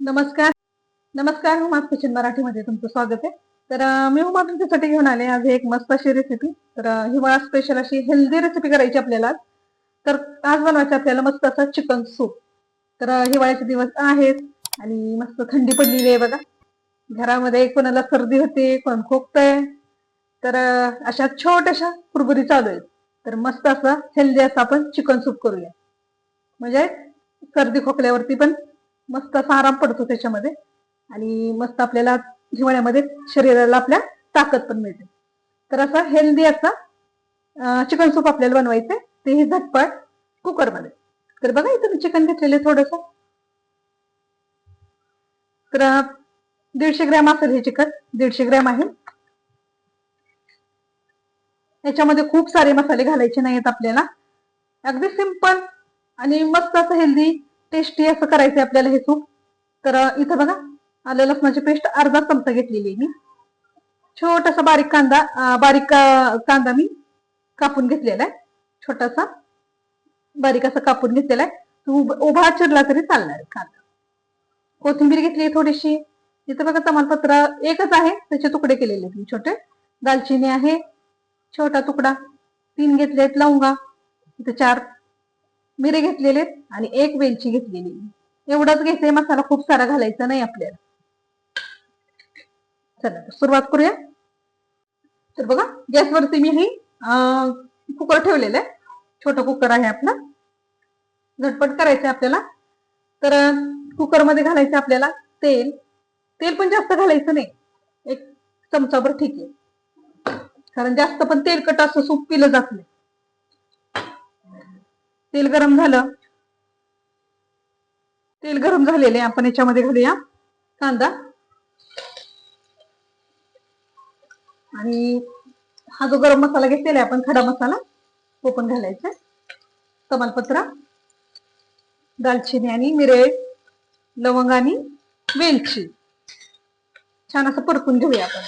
नमस्कार. नमस्कार हुमा किचन मराठीमध्ये तुमचं स्वागत आहे. तर मी हुमा तुमच्यासाठी घेऊन आले आज एक मस्त अशी रेसिपी तर हिवाळा स्पेशल अशी हेल्दी रेसिपी करायची आपल्याला. तर आज बनवायचं आपल्याला मस्त असं चिकन सूप तर हिवाळ्याचे दिवस आहेत आणि मस्त थंडी पडलेली आहे बघा. घरामध्ये कोणाला सर्दी होते कोण खोकतंय. तर अशा छोट्याशा कुरबुरी चालू आहेत. तर मस्त असं हेल्दी असं आपण चिकन सूप करूया. म्हणजे सर्दी खोकल्यावरती पण मस्त असा आराम पडतो त्याच्यामध्ये. आणि मस्त आपल्याला हिवाळ्यामध्ये शरीराला आपल्या ताकद पण मिळते. तर असा हेल्दी असं चिकन सूप आपल्याला बनवायचंय. तेही झटपट कुकरमध्ये. तर बघा इथं मी चिकन घेतलेले थोडस. तर दीडशे ग्रॅम असेल हे चिकन दीडशे ग्रॅम आहे. याच्यामध्ये खूप सारे मसाले घालायचे नाहीत आपल्याला. अगदी सिंपल आणि मस्त असं हेल्दी टेस्टी असं करायचंय आपल्याला हे सूप. तर इथं बघा आलं लसणाची पेस्ट अर्धा चमचा घेतलेली आहे मी. छोटासा बारीक कांदा बारीक कांदा मी कापून घेतलेला आहे. छोटासा बारीक असा कापून घेतलेला आहे. तो उभ- उभा चिरला तरी चालणार आहे कांदा. कोथिंबीर घेतली आहे थोडीशी. इथं बघा तमालपत्र एकच आहे. त्याचे तुकडे केलेले आहेत मी छोटे. दालचिनी आहे छोटा तुकडा. तीन घेतले आहेत लवंगा. इथं चार मिरे घेतलेले आहेत आणि एक वेलची घेतलेली. एवढाच घ्यायचंय मसाला खूप सारा घालायचा नाही आपल्याला. चला सुरुवात करूया. तर बघा गॅसवरती मी ही कुकर ठेवलेलं आहे. छोटं कुकर आहे आपला. झटपट करायचं आपल्याला. तर कुकरमध्ये घालायचं आपल्याला तेल. तेल पण जास्त घालायचं नाही. एक चमचाभर ठीक आहे. कारण जास्त पण तेलकट असं सूप पिलं जात नाही. तेल गरम झालं. तेल गरम झालेले आहे. आपण याच्यामध्ये घालूया. कांदा. आणि हा जो गरम मसाला घेतलेला आहे आपण खडा मसाला तो पण घालायचा तमालपत्र दालचिनी आणि मिरे लवंग आणि वेलची. छान असं परतून घेऊया आपण.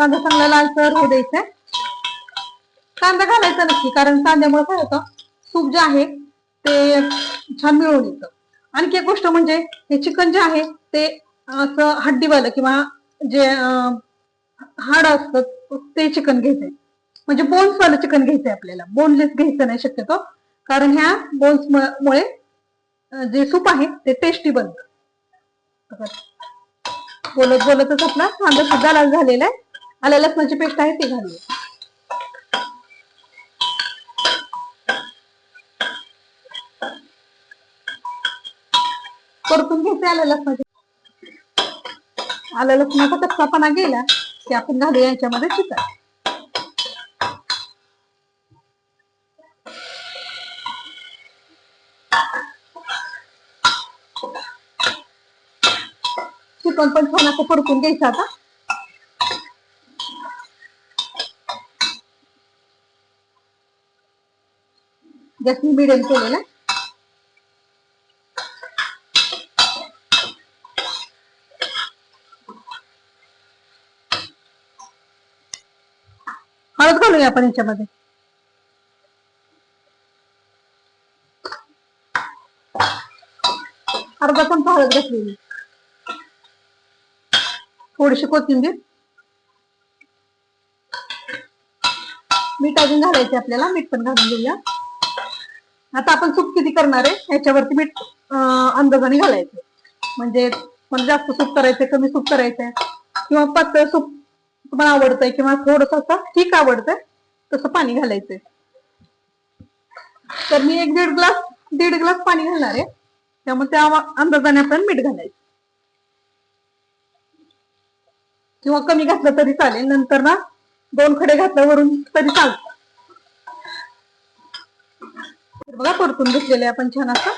कांदा चांगला लालसर होऊ द्यायचा आहे. कांदा घालायचा नक्की कारण कांद्यामुळे काय होतं सूप जे आहे ते छान मिळून येतं. आणखी एक गोष्ट म्हणजे हे चिकन जे आहे ते असं हड्डीवालं किंवा जे हाड असतं ते चिकन घ्यायचंय. म्हणजे बोन्स वालं चिकन घ्यायचंय आपल्याला. बोनलेस घ्यायचं नाही शक्यतो कारण ह्या बोन्स मुळे जे सूप आहे ते टेस्टी बनतं. बोलत बोलतच आपला कांदा सुद्धा लाल झालेला आहे. आल्या लसणाची पेस्ट आहे ती घालू परतून घेते आलं लसणाची आलं लसणाचा कच्चापणा गेला की आपण घालू यांच्यामध्ये चिकन. चिकन पण छान असं परतून घ्यायचं आता. गॅस मी मिडियम केलेला हळद घालूया आपण याच्यामध्ये. अर्धा चमचा हळद घातलेली. थोडीशी कोथिंबीर. मीठ अजून घालायचे आपल्याला मीठ पण घालून घेऊया. आता आपण सूप किती करणार आहे? याच्यावरती मीठ अंदाजाने घालायचं. म्हणजे मला जास्त सूप करायचंय कमी सूप करायचंय. किंवा पातळ सूप तुम्हाला आवडतंय किंवा थोडस असं ठीक आवडतंय तसं पाणी घालायचंय. तर मी एक दीड ग्लास दीड ग्लास पाणी घालणार आहे. त्यामुळे त्या अंदाजाने आपण मीठ घालायचं. किंवा कमी घातलं तरी चालेल. नंतर ना दोन खडे घातल्यावरून तरी चालतं. तर बघा परतून घेतलेले आपण छान असं.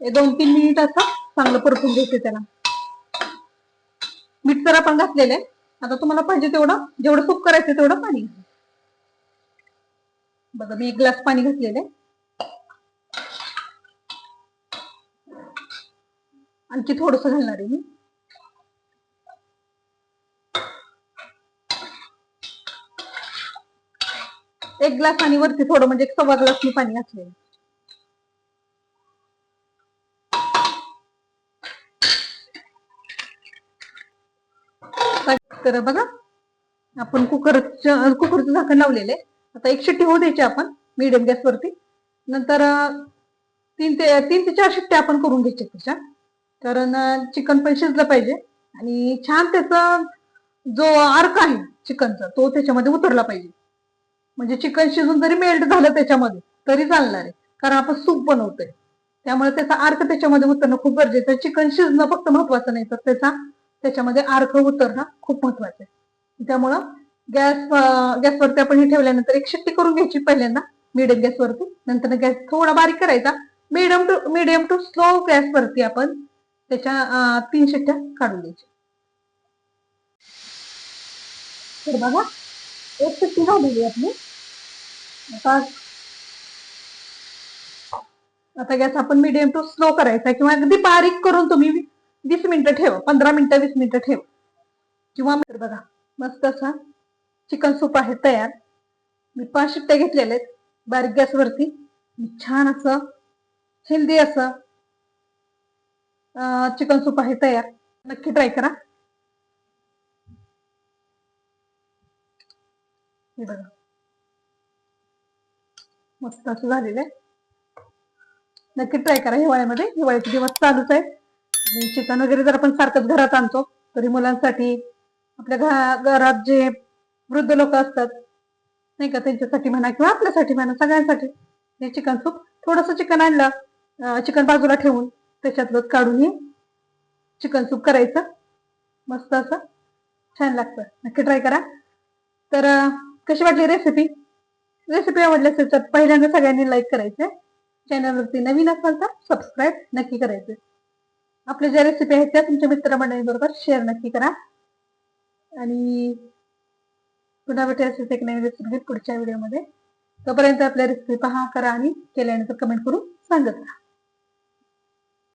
हे दोन तीन मिनिट असं चांगलं परतून घेते त्याला. मीठ तर आपण घातलेलं आहे. आता तुम्हाला पाहिजे तेवढं जेवढं सूप करायचं तेवढं पाणी. बघा मी एक ग्लास पाणी घातलेलं आहे. आणखी थोडस घालणार आहे मी. एक ग्लास आणि वरती थोडं म्हणजे एक सव्वा ग्लास मी पाणी घातलेलं करा. बघा आपण कुकर कुकरचं झाकण लावलेलं आहे. आता एक शिट्टी होऊ द्यायची आपण मिडियम गॅसवरती नंतर तीन ते तीन ते चार शिट्ट्या आपण करून घ्यायच्या त्याच्या. कारण चिकन पण शिजलं पाहिजे. आणि छान त्याचा जो अर्क आहे चिकनचा तो त्याच्यामध्ये उतरला पाहिजे. म्हणजे चिकन शिजून जरी मेल्ट झालं त्याच्यामध्ये तरी चालणार आहे. कारण आपण सूप बनवतोय. त्यामुळे त्याचा अर्क त्याच्यामध्ये उतरणं खूप गरजेचं आहे. चिकन शिजणं फक्त महत्वाचं नाही तर त्याचा त्याच्यामध्ये अर्क उतरणं खूप महत्वाचं आहे. त्यामुळं गॅस गॅसवरती आपण हे ठेवल्यानंतर एक शिट्टी करून घ्यायची पहिल्यांदा मिडियम गॅसवरती. नंतर गॅस थोडा बारीक करायचा. Medium to medium to slow गॅसवरती आपण त्याच्या तीन शिट्ट्या काढून द्यायच्या तर बघा एक शिट्टी झालेली आपली आता आता गॅस आपण मिडियम टू स्लो करायचा किंवा अगदी बारीक करून तुम्ही वीस मिनिटं ठेव पंधरा मिनिटं वीस मिनिटं ठेव. किंवा बघा मस्त असा चिकन सूप आहे तयार. मी पाच शिट्ट्या घेतलेल्या आहेत बारीक गॅसवरती. छान असं हेल्दी असं चिकन सूप आहे तयार. नक्की ट्राय करा. हे बघा. मस्त असं झालेलं आहे. नक्की ट्राय करा हिवाळ्यामध्ये. हिवाळ्याचे दिवस चालूच आहेत. चिकन वगैरे जर आपण सारखंच घरात आणतो. तरी मुलांसाठी आपल्या घरा- घरात जे वृद्ध लोक असतात नाही का त्यांच्यासाठी म्हणा किंवा आपल्यासाठी म्हणा सगळ्यांसाठी हे चिकन सूप थोडस चिकन आणलं चिकन बाजूला ठेवून त्याच्यातलं काढून हे चिकन सूप करायचं. मस्त असं छान लागतं. नक्की ट्राय करा. तर कशी वाटली रेसिपी? रेसिपी आवडली असेल तर पहिल्यांदा सगळ्यांनी लाईक करायचं. चॅनलवरती नवीन असाल तर सबस्क्राईब नक्की करायचं. आपल्या ज्या रेसिपी आहेत त्या तुमच्या मित्रमंडळीबरोबर शेअर नक्की करा. आणि पुन्हा भेटूया एक नवीन रेसिपी पुढच्या व्हिडिओमध्ये तोपर्यंत आपल्या रेसिपी पहा करा आणि केल्यानंतर कमेंट करून सांगत राहा.